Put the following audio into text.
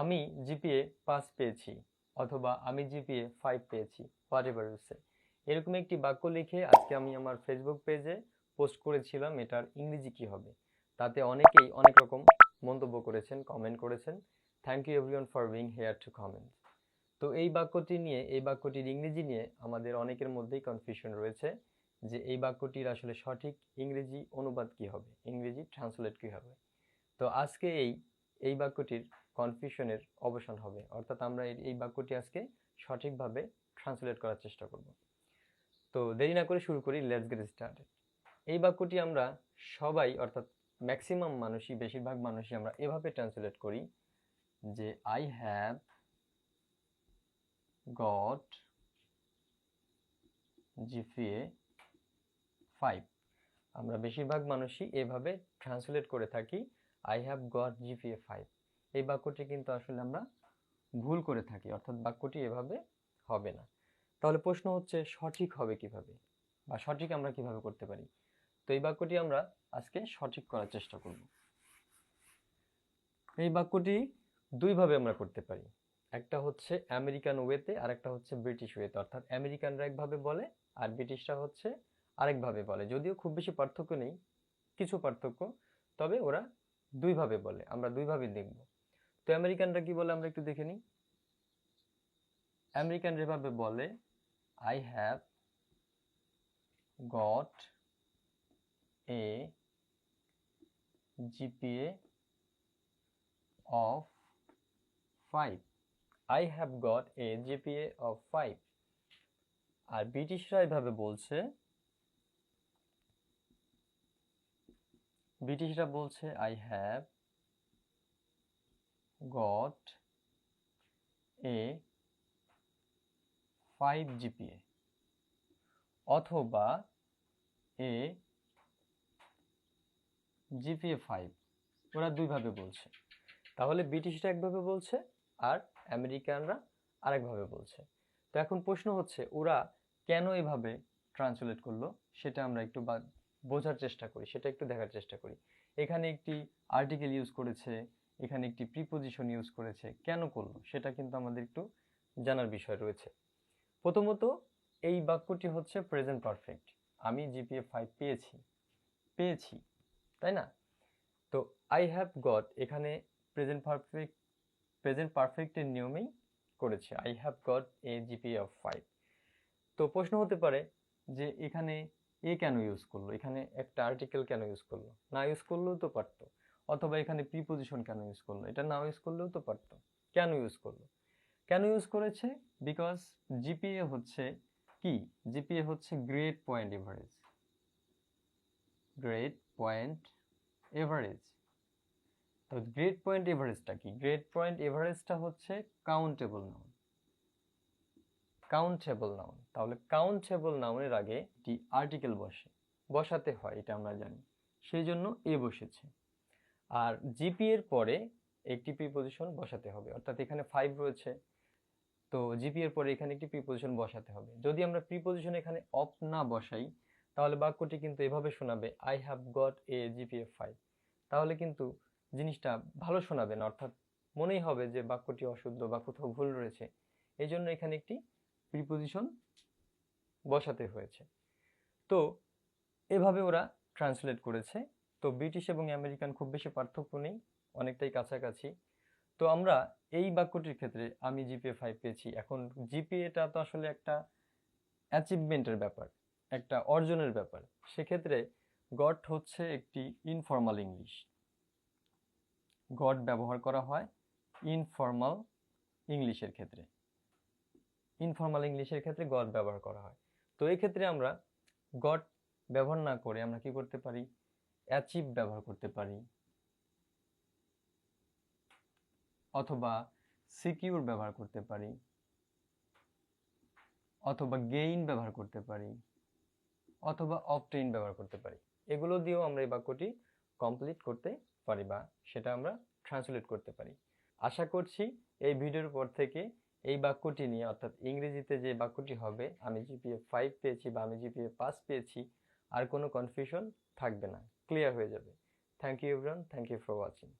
আমি GPA pass পেয়েছি অথবা আমি জিপিএ ফাইভ পেয়েছি হোয়াট এভার ইউসে এরকম একটি বাক্য লিখে আজকে আমি আমার ফেসবুক পেজে পোস্ট করেছিলাম এটার ইংরেজি কি হবে। তাতে অনেকেই অনেক রকম মন্তব্য করেছেন কমেন্ট করেছেন। Thank you everyone for being here to comment তো এই বাক্যটি নিয়ে, এই বাক্যটির ইংরেজি নিয়ে আমাদের অনেকের মধ্যেই কনফিউশন রয়েছে যে এই বাক্যটির আসলে সঠিক ইংরেজি অনুবাদ কি হবে, ইংরেজি ট্রান্সলেট কি হবে। তো আজকে এই এই বাক্যটির কনফিউশনের অবসান হবে। অর্থাৎ আমরা এই- বাক্যটি আজকে সঠিকভাবে ট্রান্সলেট করার চেষ্টা করব। তো দেরি না করে শুরু করি লেটস গেট স্টার্টেড এই বাক্যটি আমরা সবাই, অর্থাৎ ম্যাক্সিমাম মানুষই, বেশিরভাগ মানুষই আমরা এভাবে ট্রান্সলেট করি যে I have got GPA five আমরা বেশিরভাগ মানুষই এভাবে ট্রান্সলেট করে থাকি I have got GPA five এই বাক্যটি কিন্তু আসলে আমরা ভুল করে থাকি, অর্থাৎ বাক্যটি এভাবে হবে না। তাহলে প্রশ্ন হচ্ছে, সঠিক হবে কীভাবে? বা সঠিক আমরা কীভাবে করতে পারি? তো এই বাক্যটি আমরা আজকে সঠিক করার চেষ্টা করব। এই বাক্যটি দুইভাবে আমরা করতে পারি। একটা হচ্ছে আমেরিকান ওয়েতে আর একটা হচ্ছে ব্রিটিশ ওয়েতে। অর্থাৎ আমেরিকানরা একভাবে বলে আর ব্রিটিশরা হচ্ছে আরেকভাবে বলে। যদিও খুব বেশি পার্থক্য নেই, কিছু পার্থক্য, তবে ওরা দুইভাবে বলে। আমরা দুইভাবে দেখব। তো আমেরিকানরা কি বলে আমরা একটু দেখে নিই? আমেরিকান যেভাবে বলে I have got a GPA of five I have got a GPA of five আর ব্রিটিশরা এভাবে বলছে, ব্রিটিশরা বলছে I have got a five GPA অথবা এ জিপিএ ফাইভ ওরা দুইভাবে বলছে। তাহলে ব্রিটিশরা একভাবে বলছে আর আমেরিকানরা আরেকভাবে বলছে। তো এখন প্রশ্ন হচ্ছে, ওরা কেন এভাবে ট্রান্সলেট করল? সেটা আমরা একটু বোঝার চেষ্টা করি, সেটা একটু দেখার চেষ্টা করি। এখানে একটি আর্টিকেল ইউজ করেছে এখানে একটি প্রিপোজিশন ইউজ করেছে। কেন করল? সেটা কিন্তু আমাদের একটু জানার বিষয় রয়েছে। প্রথমত, এই বাক্যটি হচ্ছে প্রেজেন্ট পারফেক্ট আমি জিপিএ ফাইভ পেয়েছি। পেয়েছি, তাই না? তো আই হ্যাভ গট এখানে প্রেজেন্ট পারফেক্ট প্রেজেন্ট পারফেক্টের নিয়মেই করেছে। I have got a GPA of five তো, প্রশ্ন হতে পারে যে এখানে এ কেন ইউজ করল? এখানে একটা আর্টিকেল কেন ইউজ করল? না ইউজ করলেও তো পারতো। অথবা এখানে প্রিপোজিশন কেন ইউজ করল? এটা না ইউজ করলেও তো পারতো কেন ইউজ করল? কেন ইউজ করেছে? বিকজ জিপিএ হচ্ছে কি? জিপিএ হচ্ছে grade point average grade point average তো গ্রেড পয়েন্ট এভারেজটা কি? গ্রেড পয়েন্ট এভারেজটা হচ্ছে কাউন্টেবল নাউন কাউন্টেবল নাউন তাহলে কাউন্টেবল নাউনের আগে একটি আর্টিকেল বসে। বসাতে হয়, এটা আমরা জানি। সেই জন্য এ বসেছে। আর জিপি এর পরে একটি প্রিপোজিশন বসাতে হবে। অর্থাৎ এখানে ফাইভ রয়েছে। তো জিপি এর পরে এখানে একটি প্রিপোজিশন বসাতে হবে। যদি আমরা প্রিপোজিশন এখানে অফ না বসাই, তাহলে বাক্যটি কিন্তু এভাবে শোনাবে I have got a GPA five তাহলে কিন্তু জিনিসটা ভালো শোনাবে না। অর্থাৎ মনেই হবে যে বাক্যটি অশুদ্ধ বা কোথাও ভুল রয়েছে। এই জন্য এখানে একটি প্রিপোজিশন বসাতে হয়েছে। তো এভাবে ওরা ট্রান্সলেট করেছে। তো ব্রিটিশ এবং আমেরিকান খুব বেশি পার্থক্য নেই, অনেকটাই কাছাকাছি। তো আমরা এই বাক্যটির ক্ষেত্রে আমি জিপিএ ফাইভ পেয়েছি। এখন জিপিএটা তো আসলে একটা অ্যাচিভমেন্টের ব্যাপার, একটা অর্জনের ব্যাপার। সেক্ষেত্রে গট হচ্ছে একটি ইনফর্মাল ইংলিশ গট ব্যবহার করা হয় ইনফর্মাল ইংলিশের ক্ষেত্রে। ইনফর্মাল ইংলিশের ক্ষেত্রে গট ব্যবহার করা হয়। তো এই ক্ষেত্রে আমরা গট ব্যবহার না করে আমরা কি করতে পারি? অ্যাচিভ ব্যবহার করতে পারি। অথবা সিকিউর ব্যবহার করতে পারি। অথবা গেইন ব্যবহার করতে পারি। অথবা অপটেইন ব্যবহার করতে পারি। এগুলো দিয়েও আমরা এই বাক্যটি কমপ্লিট করতে পারি বা সেটা আমরা ট্রান্সলেট করতে পারি। আশা করছি এই ভিডিওর পর থেকে এই বাক্যটি নিয়ে, অর্থাৎ ইংরেজিতে যে বাক্যটি হবে, আমি জিপিএ ফাইভ পেয়েছি বা আমি জিপিএ পাস পেয়েছি, আর কোনো কনফিউশন থাকবে না। ক্লিয়ার হয়ে যাবে। Thank you everyone thank you for watching